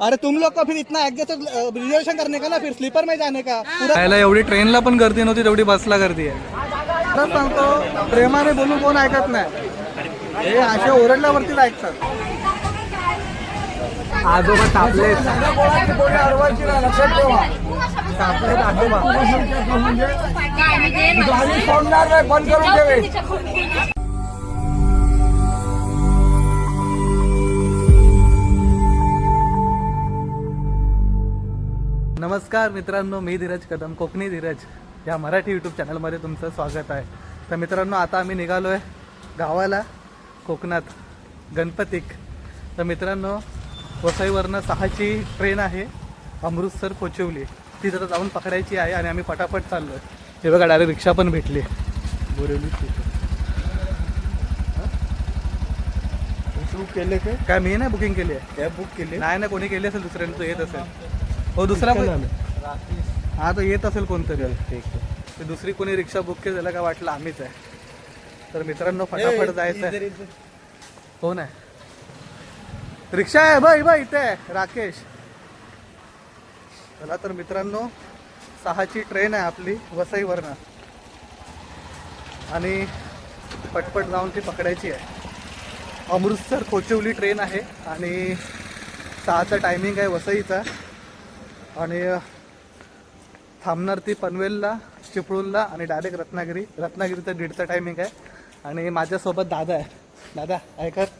अरे तुम लोग को फिर इतना रिजर्वेशन करने का ना फिर स्लीपर में जाने का। पूरा एवढी ट्रेनला पण गर्दी नव्हती तेवढी बसला गर्दी आहे. सांगतो प्रेमाने बोलून कोण ऐकत नाही. हे असे ओरडल्यावरतीच ऐकतात. आजोबा तापले आपले आजोबा. नमस्कार मित्रांनो मी धीरज कदम कोकणी धीरज. या मराठी यूट्यूब चॅनलमध्ये तुमचं स्वागत आहे. तर मित्रांनो आता आम्ही निघालो आहे गावाला कोकणात गणपतीक. तर मित्रांनो वसईवरनं सहाची ट्रेन आहे अमृतसर कोचिवली ती जरा जाऊन पकडायची आहे आणि आम्ही पटापट चाललो आहे हे बघा डायरेक्ट रिक्षा पण भेटली. बोरिवली तू केले ते काय? मी नाही बुकिंग केली आहे? कॅब बुक केली? नाही ना कोणी केली असेल दुसऱ्याने तो येत असेल. हो दुसरा पण हा तो येत असेल कोणतरी. ते दुसरी कोणी रिक्षा बुक केली त्याला काय वाटलं? आम्हीच आहे. तर मित्रांनो फटाफट जायचं आहे. हो नाही रिक्षा आहे बाई बाई इथे आहे राकेश. चला तर मित्रांनो सहाची ट्रेन आहे आपली वसईवरनं. आणि पटपट जाऊन ती पकडायची आहे. अमृतसर कोचिवली ट्रेन आहे आणि सहाचा टायमिंग आहे वसईचा. आणि थांबणार ती पनवेलला चिपळूणला आणि डायरेक्ट रत्नागिरी. रत्नागिरीचा दीडचा टायमिंग आहे. आणि माझ्यासोबत दादा आहे. दादा ऐकत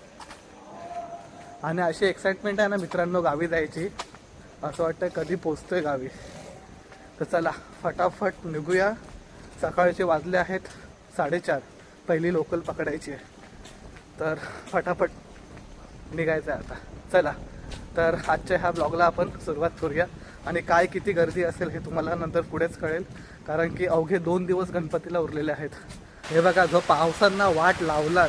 आणि अशी एक्साइटमेंट आहे ना मित्रांनो गावी जायची. असं वाटतं कधी पोचतोय गावी. तर चला फटाफट निघूया. सकाळचे वाजले आहेत साडेचार. पहिली लोकल पकडायची आहे. तर फटाफट निघायचं आहे आता. चला तर आजच्या ह्या ब्लॉगला आपण सुरुवात करूया. आणि काय किती गर्दी असेल हे तुम्हाला नंतर पुढेच कळेल. कारण की अवघे दोन दिवस गणपतीला उरलेले आहेत. हे बघा जो पावसांना वाट लावला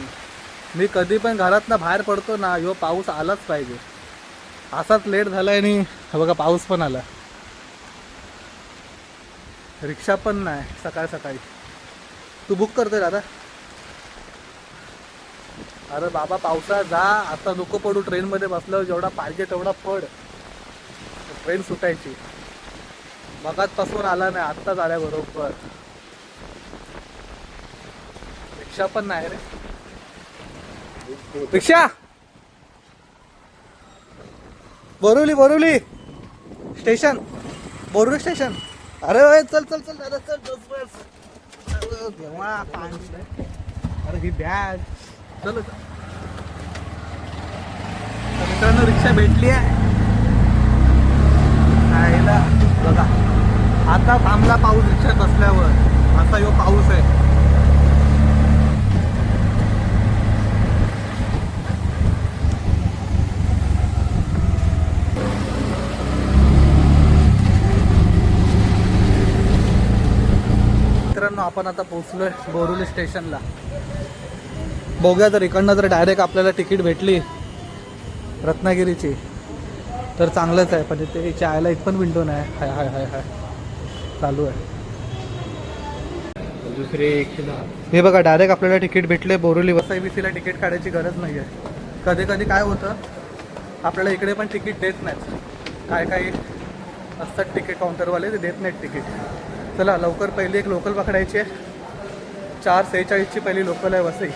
मी कधी पण घरातनं बाहेर पडतो ना ह्यो पाऊस आलाच पाहिजे. असाच लेट झालाय आणि बघा पाऊस पण आला. रिक्षा पण नाही सकाळ सकाळी. तू बुक करतोय दादा? अरे बाबा पावसा जा. आता नको पडू ट्रेनमध्ये बसल्यावर जेवढा पाहिजे तेवढा पड. ट्रेन सुटायची. मगातपासून आला नाही आत्ताच आल्या बरोबर. रिक्षा पण नाही रे. रिक्षा! बोरुली बोरुली स्टेशन! बोरुली स्टेशन! अरे ओय, चल चल चल दादा चल बस बस. अरे अरे ही बॅग. चल. मित्रांनो रिक्षा भेटली आहे. राहायला बघा आता थांबला पाऊस रिक्षात बसल्यावर असा यो पाऊस आहे. मित्रांनो आपण आता पोहोचलोय बोरुली स्टेशनला. बघूया जर इकडनं जर डायरेक्ट आपल्याला तिकीट भेटली रत्नागिरीची. तर चांगलंच आहे पण इथे चायला एक पण विंडो नाही. हाय हाय हाय हाय. चालू आहे. दुसरे एकशे दहा हे बघा डायरेक्ट आपल्याला तिकीट भेटले बोरिवली वसई बीसीला तिकीट काढायची गरज नाही आहे कधी कधी काय होतं आपल्याला इकडे पण तिकीट देत नाहीत. काय काही असतात तिकीट काउंटरवाले ते देत नाहीत तिकीट चला लवकर पहिली एक लोकल पकडायची आहे. चार सेहेचाळीसची पहिली लोकल आहे वसई.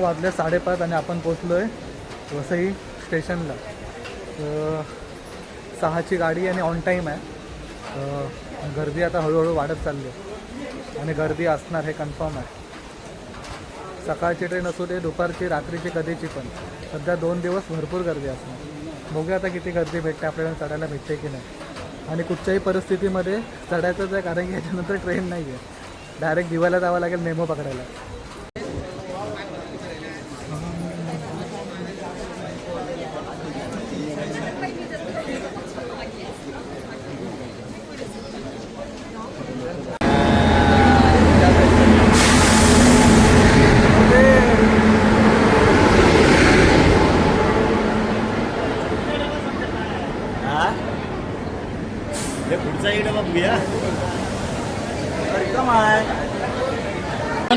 वाजले साडेपाच आणि आपण पोचलो आहे वसई स्टेशनला. सहाची गाडी आणि ऑन टाईम आहे. गर्दी आता हळूहळू वाढत चालली आहे आणि गर्दी असणार हे कन्फर्म आहे. सकाळची ट्रेन असू दे दुपारची रात्रीची कधीची पण. सध्या दोन दिवस भरपूर गर्दी असणार. बघूया आता किती गर्दी भेटते आपल्याला चढायला भेटते की नाही. आणि कुठच्याही परिस्थितीमध्ये चढायचंच आहे कारण की याच्यानंतर ट्रेन नाही आहे डायरेक्ट दिवायला जावं लागेल मेमो पकडायला.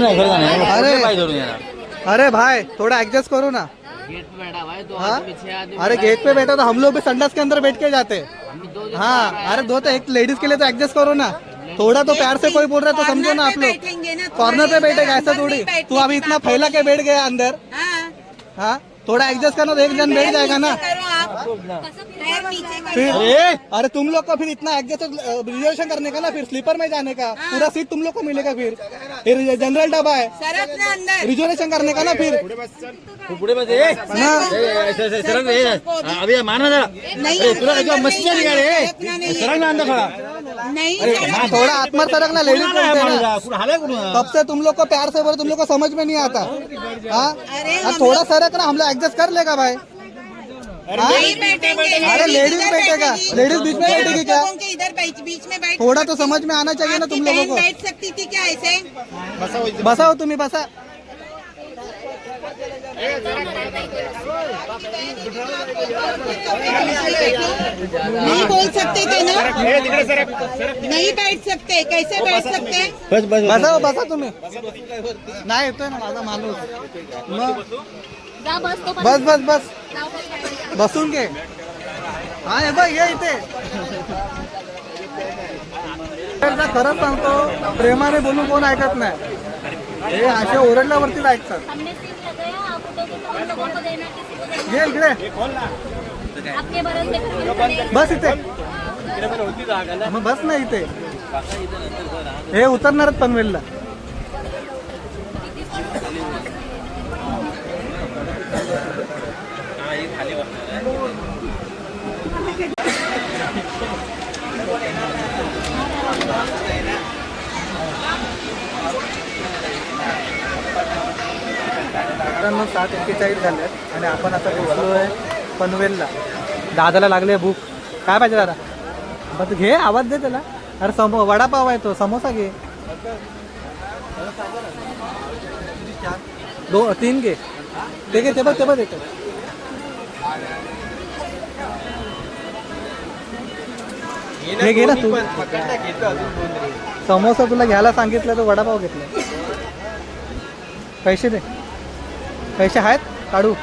अरे अरे भाई थोड़ा एडजस्ट करो ना। गेट पे बैठा भाई दो हाँ? आदमी छह आदमी अरे गेट पे बैठा तो हम लोग भी संडास के अंदर बैठ के जाते। हैं। हाँ अरे दो तो एक लेडीज़ के लिए तो एडजस्ट करो ना। थोड़ा तो प्यार से कोई बोल रहा है तो समझो ना आप लोग। कॉर्नर पे बैठेगा ऐसा थोड़ी। तू अभी इतना फैला के बैठ गया अंदर। हाँ। थोड़ा एडजस्ट करना तो एक जन बैठ जाएगा ना। फिर? अरे तुम लोग को फिर इतना एडजस्ट रिजर्वेशन करने का ना फिर स्लीपर में जाने का। पूरा सीट तुम लोग को मिलेगा फिर। फिर जनरल डब्बा है। ना रिजर्वेशन करने का ना फिर। पुढे बस अभी मारना जरा। नहीं तुला काय मस्ती झाली का रे सरकना नाही. सरक ना अंदर खड़ा। नहीं हाँ, थोड़ा आत्मा सरक ना लेडीज़ हैं तब से तुम लोग को प्यार से बोलो तुम लोग को समझ में नहीं आता। हाँ? अरे हाँ, थोड़ा सरक ना हम लोग एडजस्ट कर लेगा भाई। हाँ? अरे लेडीज़ बैठेगा। लेडीज़ बीच में बैठेगी। क्या? इधर बीच में बैठ थोड़ा तो समझ में आना चाहिए ना तुम लोगों को। बैठ सकती थी क्या ऐसे? बसा हो तुम्ही बसा। नहीं बोल सकते थे ना? नहीं बैठ सकते। कैसे बैठ सकते? बस बस बसा। बसा तुम्ही। नाही येतोय ना माझा माणूस जा बस तो बस। बस बस गाडी. बसून घे. हा हे बघ ये इथे. खरंच सांगतो प्रेमाने बोलून कोण ऐकत नाही. हे असे ओरडल्यावरतीच ऐकतात. ये इकडे। बस इथे. मग बस ना इथे. हे उतरणारच पनवेलला. मग सात एक्केचाळीस झाले आणि आपण आता पोचलो आहे पनवेलला. दादाला लागले भूक. काय पाहिजे दादा? बघ घे आवाज दे त्याला. अरे समो वडापाव आहे तो. समोसा घे. दो तीन घे. ते घे ते बघ ते बघ येतो हे घे ना तू. समोसा तुला घ्यायला सांगितलं तर वडापाव घेतला. पैसे दे. पैसे आहेत काढू.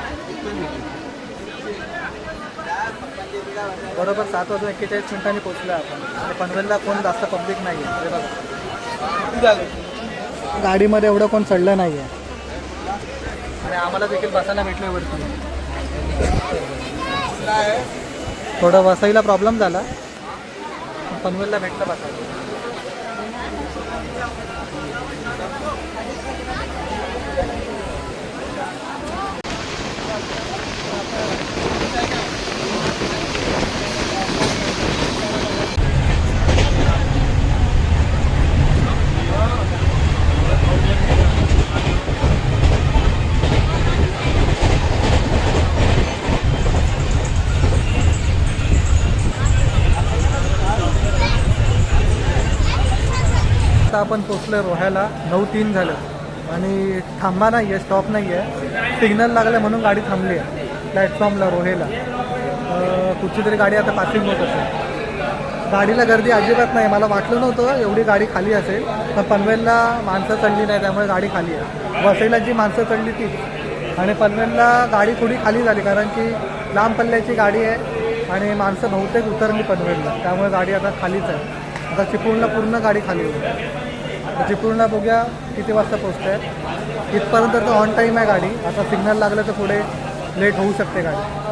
बरोबर सात वाजून एक्केचाळीस मिनिटांनी पोहोचलो आपण. आणि पनवेलला कोण जास्त पब्लिक नाही आहे बघा. गाडीमध्ये एवढं कोण चढलं नाही आहे आणि आम्हाला देखील बसायला भेटलं वरती. थोडं वसईला प्रॉब्लेम झाला. पनवेलला भेटलं बसायला. आता आपण पोचलो रोह्याला. नऊ तीन झालं. आणि थांबा नाही आहे स्टॉप नाही आहे सिग्नल लागलं म्हणून गाडी थांबली आहे प्लॅटफॉर्मला रोहेला. कुठची तरी गाडी आता पासिंग होत असेल. गाडीला गर्दी अजिबात नाही. मला वाटलं नव्हतं एवढी गाडी खाली असेल. पण पनवेलला माणसं चढली नाही त्यामुळे गाडी खाली आहे. वसईला जी माणसं चढली ती आणि पनवेलला गाडी थोडी खाली झाली कारण की लांब पल्ल्याची गाडी आहे आणि माणसं बहुतेक उतरली पनवेलला. त्यामुळे गाडी आता खालीच आहे. आता चिपळूणला पूर्ण गाडी खाली होती आता चिपळूणला बघूया किती वाजता पोचते इथपर्यंत तर ऑन टाईम आहे गाडी. आता सिग्नल लागलं तर पुढे लेट होऊ शकते गाडी.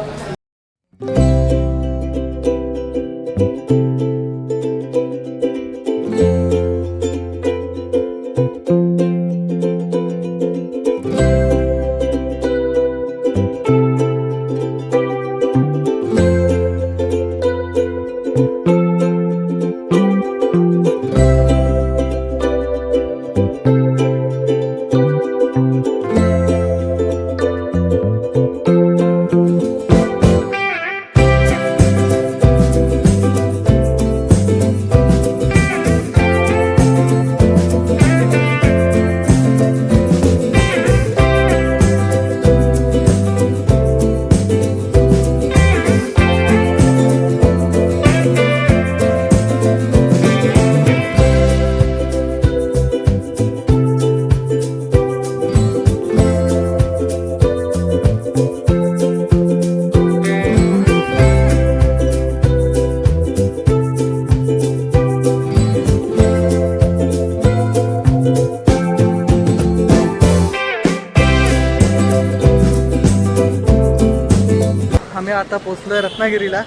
आता आहे रत्नागिरीला.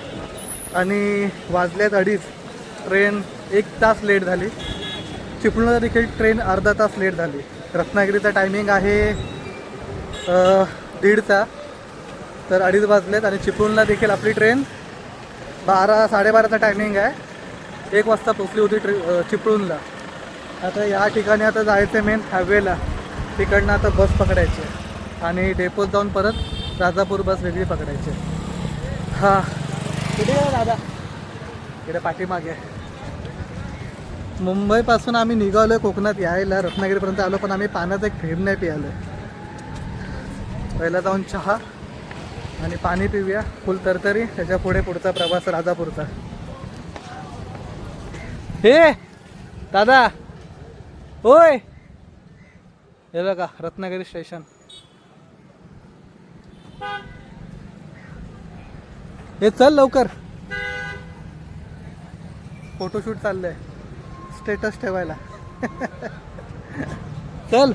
आणि वाजल्यात अडीच. ट्रेन एक तास लेट झाली. चिपळूणला देखील ट्रेन अर्धा तास लेट झाली. रत्नागिरीचा टायमिंग आहे दीडचा. तर अडीच वाजलेत आणि चिपळूणला देखील आपली ट्रेन बारा साडेबाराचा टायमिंग आहे. एक वाजता पोचली होती ट्रे चिपळूणला. आता या ठिकाणी आता जायचं मेन हायवेला तिकडनं आता बस पकडायची आणि डेपोत जाऊन परत राजापूर बस वेगळी पकडायची आहे. हा. कुठे दादा? इकडे पाठीमागे. मुंबईपासून आम्ही निघालो आहे कोकणात यायला. रत्नागिरीपर्यंत आलो पण आम्ही पाण्यात एक फेर नाही पियालो पहिला जाऊन चहा आणि पाणी पिऊया. फुल तरतरी. त्याच्या पुढे पुढचा प्रवास राजापूरचा. हे! दादा! होय हे बघा रत्नागिरी स्टेशन. हे चल लवकर. फोटोशूट चाललंय. स्टेटस ठेवायला. चल.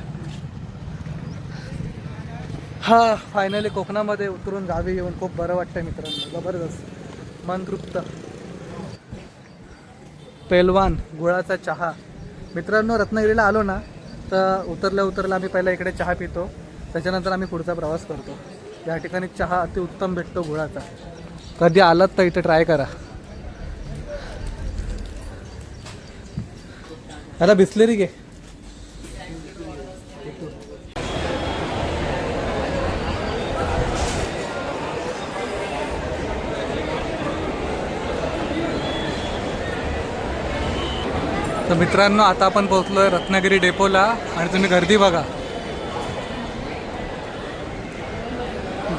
हा फायनली कोकणामध्ये उतरून गावी येऊन खूप बरं वाटतंय मित्रांनो. जबरदस्त. मन तृप्त पेलवान गुळाचा चहा. मित्रांनो रत्नागिरीला आलो ना तर उतरल्या उतरल्या आम्ही पहिला इकडे चहा पितो. त्याच्यानंतर आम्ही पुढचा प्रवास करतो. या ठिकाणी चहा अतिउत्तम भेटतो गुळाचा. कधी आलात तर इथे ट्राय करा. आता बिसलेरी घे. तर मित्रांनो आता आपण पोहोचलो आहे रत्नागिरी डेपोला आणि तुम्ही गर्दी बघा.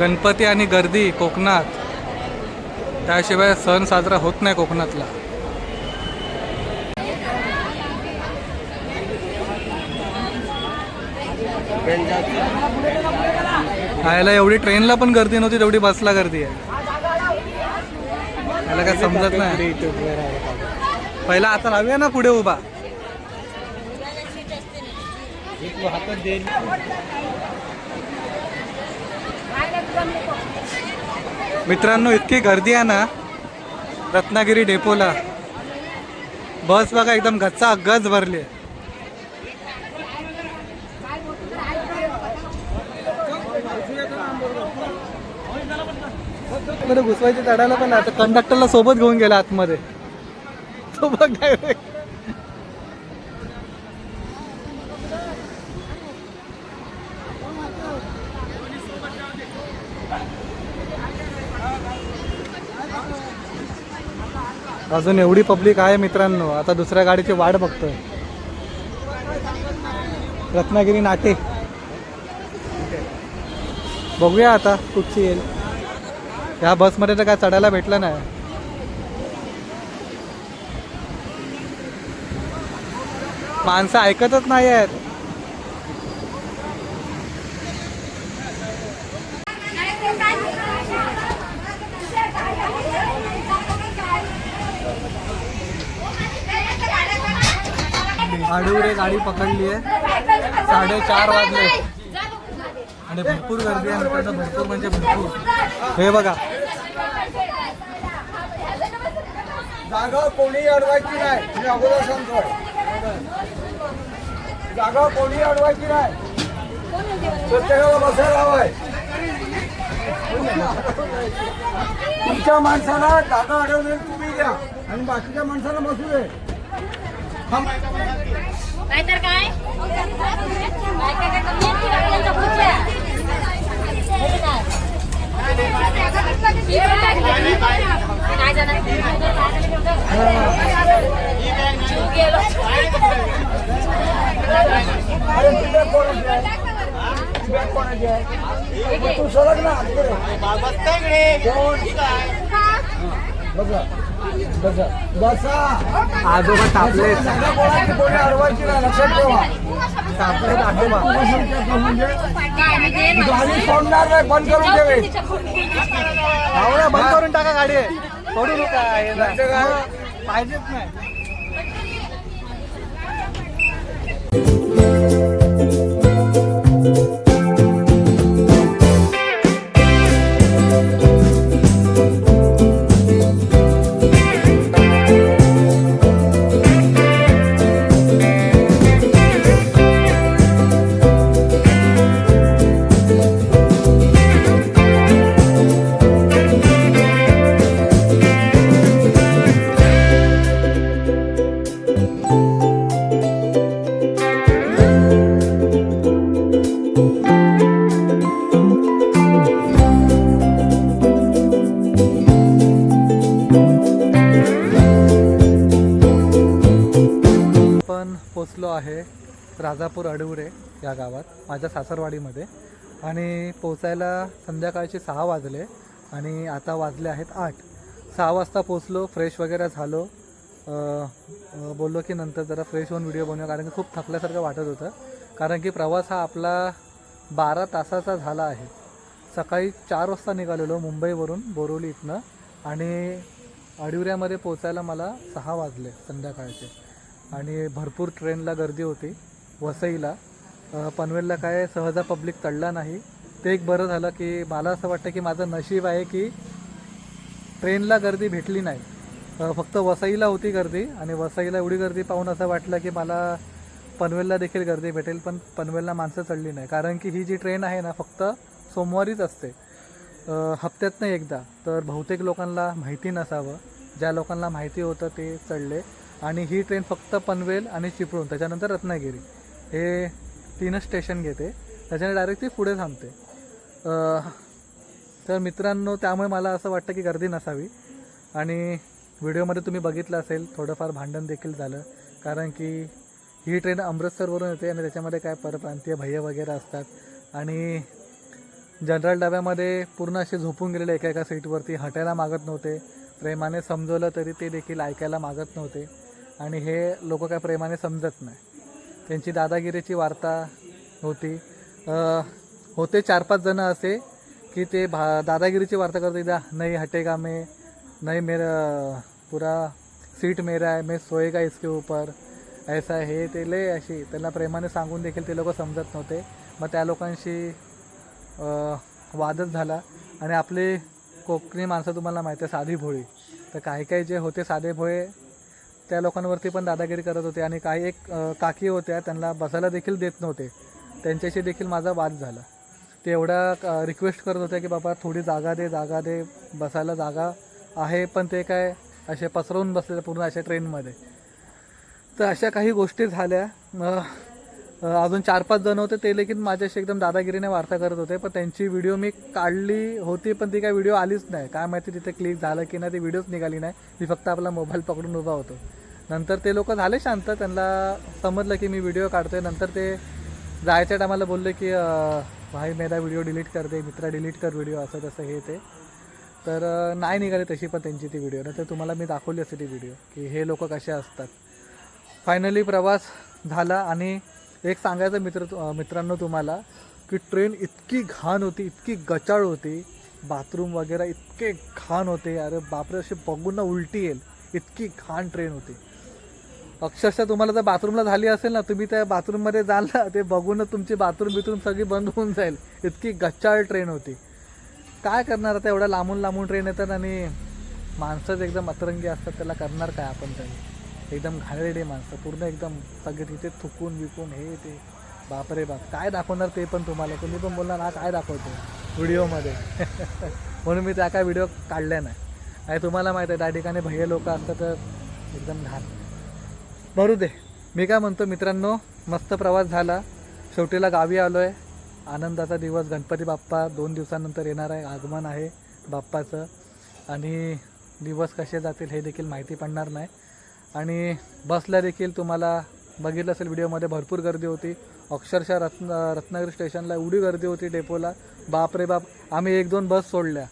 गणपती आणि गर्दी कोकणात. त्याशिवाय सण साजरा होत नाही कोकणातला. यायला एवढी ट्रेनला पण गर्दी नव्हती तेवढी बसला गर्दी आहे. त्याला काय समजत नाही. पहिला आता लावूया ना पुढे उभा. मित्रांनो इतकी गर्दी आहे ना रत्नागिरी डेपोला बस बघा एकदम गच्चा गज भरली आहे. मध्ये घुसवायची चढायला पण आता कंडक्टरला सोबत घेऊन गेला आतमध्ये तो बघ. अजून एवढी पब्लिक आहे मित्रांनो. आता दुसऱ्या गाडीची वाट बघतोय. रत्नागिरी नाटे. बघूया आता कुठची येईल. ह्या बसमध्ये तर काय चढायला भेटलं नाही. माणसं ऐकतच नाही आहेत. आडूरे गाडी पकडली आहे साडेचार वाजले. आणि भरपूर गर्दी आहे मित्रांनो भरपूर म्हणजे भरपूर. हे बघा. जागा कोणी अडवायची नाही. मी अगोदर सांगतो जागा कोणी अडवायची नाही. प्रत्येकाला बसायला हवाय. तुमच्या माणसाला जागा अडवली तुम्ही द्या आणि बाकीच्या माणसाला बसू दे. नाहीतर काय? ती सरक ना इकडे. आजोबा तापले आजोबा गाडी सोडणार नाही बंद करून ठेवे आवडा बंद करून टाका गाडी सोडू नका नाही पाहिजेच नाही माझ्या सासरवाडीमध्ये. आणि पोचायला संध्याकाळचे सहा वाजले आणि आता वाजले आहेत आठ. सहा वाजता पोचलो फ्रेश वगैरे झालो. बोललो की नंतर जरा फ्रेश होऊन व्हिडिओ बनवू कारण की खूप थकल्यासारखं वाटत होतं. कारण की प्रवास हा आपला बारा तासाचा झाला आहे. सकाळी चार वाजता निघालेलो मुंबईवरून बोरिवली इथनं. आणि अडिवऱ्यामध्ये पोचायला मला सहा वाजले संध्याकाळचे. आणि भरपूर ट्रेनला गर्दी होती वसईला. पनवेलला काय सहजा पब्लिक चढला नाही. ते एक बरं झालं की मला असं वाटतं की माझं नशीब आहे की ट्रेनला गर्दी भेटली नाही. फक्त वसईला होती गर्दी आणि वसईला एवढी गर्दी पाहून असं वाटलं की मला पनवेलला देखील गर्दी भेटेल पण पनवेलला माणसं चढली नाही. कारण की ही जी ट्रेन आहे ना फक्त सोमवारीच असते. हप्त्यात हप्त्यातनं एकदा. तर बहुतेक लोकांना माहिती नसावं. ज्या लोकांना माहिती होतं ते चढले. आणि ही ट्रेन फक्त पनवेल आणि चिपळूण त्याच्यानंतर रत्नागिरी. हे तीनच स्टेशन घेते. त्याच्याने डायरेक्ट ती पुढे थांबते. तर मित्रांनो त्यामुळे मला असं वाटतं की गर्दी नसावी. आणि व्हिडिओमध्ये तुम्ही बघितलं असेल थोडंफार भांडण देखील झालं. कारण की ही ट्रेन अमृतसरवरून येते आणि त्याच्यामध्ये काय परप्रांतीय भैया वगैरे असतात. आणि जनरल डब्यामध्ये पूर्ण असे झोपून गेलेले एका एका सीटवरती हटायला मागत नव्हते. प्रेमाने समजवलं तरी ते देखील ऐकायला मागत नव्हते. आणि हे लोक काय प्रेमाने समजत नाही. त्यांची दादागिरीची वार्ता होती. होते चार पाच जणं असे की ते भा दादागिरीची वार्ता करते द्या नाही हटेगा मे नाही मेरा पुरा सीट मेरा आहे मे सोयेगा इसके ऊपर. ऐसा हे ते लय अशी त्यांना प्रेमाने सांगून देखील ते लोक समजत नव्हते. मग त्या लोकांशी वादच झाला. आणि आपले कोकणी माणसं तुम्हाला माहिती आहे साधी भोळी. तर काही काही जे होते साधे भोळे त्या लोकांवरती पण दादागिरी करत होते आणि काही एक काकी होत्या त्यांना बसायला देखील देत नव्हते. त्यांच्याशी देखील माझा वाद झाला. ते एवढा रिक्वेस्ट करत होत्या की बाबा थोडी जागा दे जागा दे बसायला जागा आहे पण ते काय असे पसरवून बसले पूर्ण अशा ट्रेनमध्ये तर अशा काही गोष्टी झाल्या. अजून चार पाच जण होते ते देखील माझ्याशी एकदम दादागिरीने वार्ता करत होते. पण त्यांची व्हिडिओ मी काढली होती पण ती काय व्हिडिओ आलीच नाही. काय माहिती तिथे क्लिक झालं की नाही ती व्हिडिओच निघाली नाही. मी फक्त आपला मोबाईल पकडून उभा होतो. नंतर ते लोक झाले शांत त्यांना समजलं की मी व्हिडिओ काढतोय. नंतर ते जायच्या टायमाला बोलले की भाई मेरा व्हिडिओ डिलीट कर दे मित्रा डिलीट कर व्हिडिओ असं तसं हे ते. तर नाही निघाली तशी पण त्यांची ती व्हिडिओ नाही तर तुम्हाला मी दाखवली असते ती व्हिडिओ की हे लोक कसे असतात. फायनली प्रवास झाला आणि एक सांगायचं मित्र मित्रांनो तुम्हाला की ट्रेन इतकी घाण होती इतकी गचाळ होती. बाथरूम वगैरे इतके घाण होते. अरे बापरे असे बघून ना उलटी येईल. इतकी घाण ट्रेन होती. अक्षरशः तुम्हाला जर बाथरूमला झाली असेल ना तुम्ही त्या बाथरूममध्ये जाल ना ते बघूनच तुमची बाथरूम बिथरूम सगळी बंद होऊन जाईल. इतकी गच्चाळ ट्रेन होती. काय करणार आता एवढ्या लांबून लांबून ट्रेन येतात आणि माणसंच एकदम अतरंगी असतात. त्याला करणार काय आपण तरी? एकदम घाणेरडे माणसं पूर्ण एकदम सगळे तिथे थुकून विकून हे ते. बापरे बाप. काय दाखवणार ते पण तुम्हाला? तुम्ही पण बोलणार हा काय दाखवतो व्हिडिओमध्ये. म्हणून मी त्या काय व्हिडिओ काढल्या नाही. आणि तुम्हाला माहीत आहे त्या ठिकाणी भैया लोक असतात तर एकदम घाण. भरू दे. मी काय म्हणतो मित्रांनो मस्त प्रवास झाला. शेवटीला गावी आलो आहे आनंदाचा दिवस. गणपती बाप्पा दोन दिवसानंतर येणार आहे. आगमन आहे बाप्पाचं. आणि दिवस कसे जातील हे देखील माहिती पडणार नाही. आणि बसला देखील तुम्हाला बघितलं असेल व्हिडिओमध्ये भरपूर गर्दी होती. अक्षरशः रत्न रत्नागिरी स्टेशनला एवढी गर्दी होती डेपोला. बाप रे बाप आम्ही एक दोन बस सोडल्या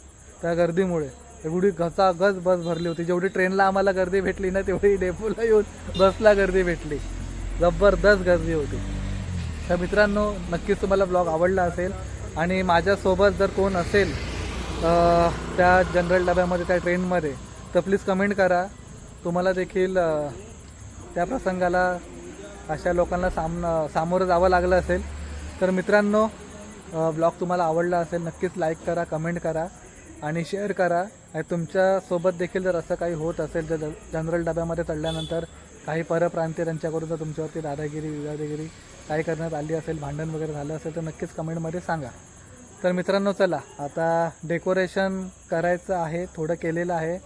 त्या गर्दीमुळे. एवढी गचागच बस भरली होती. जेवढी ट्रेनला आम्हाला गर्दी भेटली ना तेवढी डेपोला येऊन बसला गर्दी भेटली. जबरदस्त गर्दी होती. तर मित्रांनो नक्कीच तुम्हाला ब्लॉग आवडला असेल. आणि माझ्यासोबत जर कोण असेल त्या जनरल डब्यामध्ये त्या ट्रेनमध्ये तर प्लीज कमेंट करा. तुम्हाला देखील त्या प्रसंगाला अशा लोकांना सामन सामोरं जावं लागलं असेल. तर मित्रांनो ब्लॉग तुम्हाला आवडला असेल नक्कीच लाईक करा कमेंट करा आणि शेअर करा. आणि तुमच्यासोबत देखील जर असं काही होत असेल जर जनरल डब्यामध्ये चढल्यानंतर काही परप्रांतीय त्यांच्याकडून जर तुमच्यावरती दादागिरी विवादगिरी काही करण्यात आली असेल भांडण वगैरे झालं असेल तर नक्कीच कमेंटमध्ये सांगा. तर मित्रांनो चला आता डेकोरेशन करायचं आहे थोडं केलेलं आहे.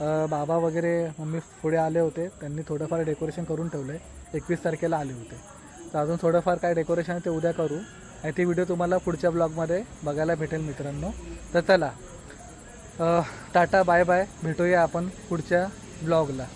बाबा वगैरे मम्मी पुढे आले होते. त्यांनी थोडंफार डेकोरेशन करून ठेवलं आहे एकवीस तारखेला आले होते. तर अजून थोडंफार काय डेकोरेशन आहे ते उद्या करू. आणि ती व्हिडिओ तुम्हाला पुढच्या ब्लॉगमध्ये बघायला भेटेल मित्रांनो. तर चला. टाटा बाय बाय भेटूया आपण पुढच्या ब्लॉगला